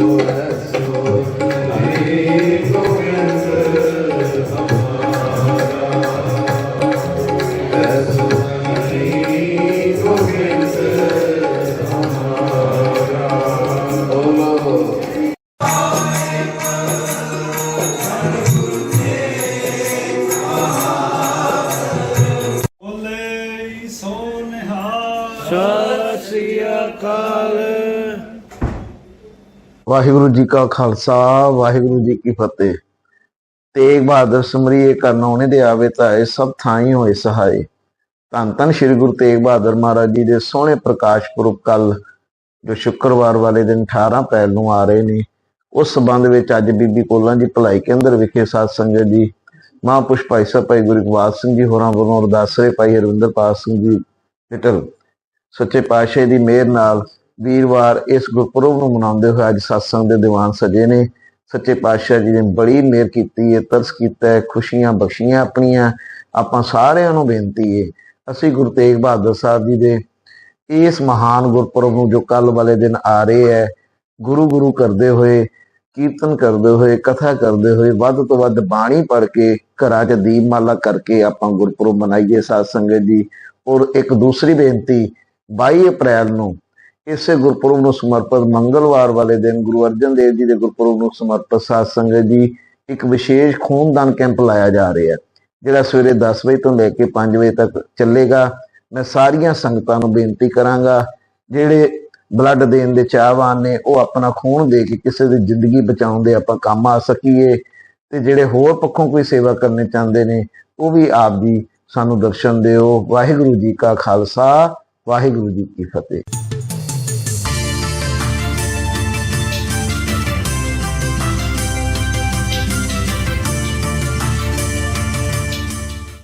Shri Akal. Shri Akal. Waheguru ji ਕਾ ਖਾਲਸਾ, ਵਾਹਿਗੁਰੂ ਜੀ ਕੀ ਫਤਿਹ। ਤੇਗ ਬਹਾਦਰ ਸਮਰੀਏ ਕਰਨ ਉਹਨੇ ਦੇ ਆਵੇ ਤਾਂ ਇਹ ਸਭ ਥਾਈ ਹੋਏ ਸਹਾਏ। ਧੰਨ ਧੰਨ ਸ੍ਰੀ ਗੁਰੂ ਤੇਗ ਬਹਾਦਰ ਮਹਾਰਾਜ ਜੀ ਦੇ ਸੋਹਣੇ ਪ੍ਰਕਾਸ਼ ਪੁਰਬ ਕੱਲ, ਜੋ ਸ਼ੁੱਕਰਵਾਰ ਵਾਲੇ ਦਿਨ 18 ਅਪ੍ਰੈਲ ਨੂੰ ਆ ਰਹੇ ਨੇ। ਉਸ ਸਬੰਧ ਵਿੱਚ ਅੱਜ ਬੀਬੀ ਕੋਲਾਂ ਜੀ ਭਲਾਈ ਕੇਂਦਰ ਵਿਖੇ ਸਾਧ ਸੰਗਤ ਜੀ, ਮਹਾਂਪੁਰਸ਼ ਭਾਈ ਸਾਹਿਬ, ਭਾਈ ਗੁਰੂ ਇਕਬਾਲ ਸਿੰਘ ਜੀ ਹੋਰਾਂ ਵੱਲੋਂ ਅਰਦਾਸਰੇ ਭਾਈ ਹਰਵਿੰਦਰ ਹਰਿੰਦਰਪਾਲ ਸਿੰਘ ਜੀ ਲਿਟਲ ਸੱਚੇ ਪਾਤਸ਼ਾਹ ਦੀ ਮਿਹਰ ਨਾਲ ਵੀਰਵਾਰ ਇਸ ਗੁਰਪੁਰਬ ਨੂੰ ਮਨਾਉਂਦੇ ਹੋਏ ਅੱਜ satsang ਦੇ ਦੀਵਾਨ ਸਜੇ ਨੇ। ਸੱਚੇ ਪਾਤਸ਼ਾਹ ਜੀ ਨੇ ਬੜੀ ਮਿਹਰ ਕੀਤੀ ਹੈ, ਤਰਸ ਕੀਤਾ ਹੈ, ਖੁਸ਼ੀਆਂ ਬਖਸ਼ੀਆਂ ਆਪਣੀਆਂ। ਆਪਾਂ ਸਾਰਿਆਂ ਨੂੰ ਬੇਨਤੀ ਹੈ, ਅਸੀਂ ਗੁਰੂ ਤੇਗ ਬਹਾਦਰ ਸਾਹਿਬ ਜੀ ਦੇ ਇਸ ਮਹਾਨ ਗੁਰਪੁਰਬ ਨੂੰ ਜੋ ਕੱਲ ਵਾਲੇ ਦਿਨ ਆ ਰਹੇ ਹੈ, ਗੁਰੂ ਗੁਰੂ ਕਰਦੇ ਹੋਏ, ਕੀਰਤਨ ਕਰਦੇ ਹੋਏ, ਕਥਾ ਕਰਦੇ ਹੋਏ, ਵੱਧ ਤੋਂ ਵੱਧ ਬਾਣੀ ਪੜ੍ਹ ਕੇ, ਘਰਾਂ 'ਚ ਦੀਪਮਾਲਾ ਕਰਕੇ ਆਪਾਂ ਗੁਰਪੁਰਬ ਮਨਾਈਏ ਸਾਧ ਸੰਗਤ ਜੀ। ਔਰ ਇੱਕ ਦੂਸਰੀ ਬੇਨਤੀ 22 ਅਪ੍ਰੈਲ ਨੂੰ ਇਸੇ ਗੁਰਪੁਰਬ ਨੂੰ ਸਮਰਪਿਤ ਮੰਗਲਵਾਰ ਵਾਲੇ ਦਿਨ ਗੁਰੂ ਅਰਜਨ ਦੇਵ ਜੀ ਦੇ ਗੁਰਪੁਰਬ ਨੂੰ ਸਮਰਪਿਤ ਸਾਧ ਸੰਗਤ ਜੀ ਇੱਕ ਵਿਸ਼ੇਸ਼ ਖੂਨਦਾਨ ਕੈਂਪ ਲਾਇਆ ਜਾ ਰਿਹਾ ਹੈ, ਜਿਹੜਾ ਸਵੇਰੇ 10 ਵਜੇ ਤੋਂ ਲੈ ਕੇ 5 ਵਜੇ ਤੱਕ ਚੱਲੇਗਾ। ਮੈਂ ਸਾਰੀਆਂ ਸੰਗਤਾਂ ਨੂੰ ਬੇਨਤੀ ਕਰਾਂਗਾ, ਜਿਹੜੇ ਬਲੱਡ ਦੇਣ ਦੇ ਚਾਹਵਾਨ ਨੇ, ਉਹ ਆਪਣਾ ਖੂਨ ਦੇ ਕੇ ਕਿਸੇ ਦੀ ਜ਼ਿੰਦਗੀ ਬਚਾਉਣ ਦੇ ਆਪਾਂ ਕੰਮ ਆ ਸਕੀਏ ਤੇ ਜਿਹੜੇ ਹੋਰ ਪੱਖੋਂ ਕੋਈ ਸੇਵਾ ਕਰਨੀ ਚਾਹੁੰਦੇ ਨੇ, ਉਹ ਵੀ ਆਪ ਜੀ ਸਾਨੂੰ ਦਰਸ਼ਨ ਦਿਓ। ਵਾਹਿਗੁਰੂ ਜੀ ਕਾ ਖਾਲਸਾ, ਵਾਹਿਗੁਰੂ ਜੀ ਕੀ ਫਤਿਹ।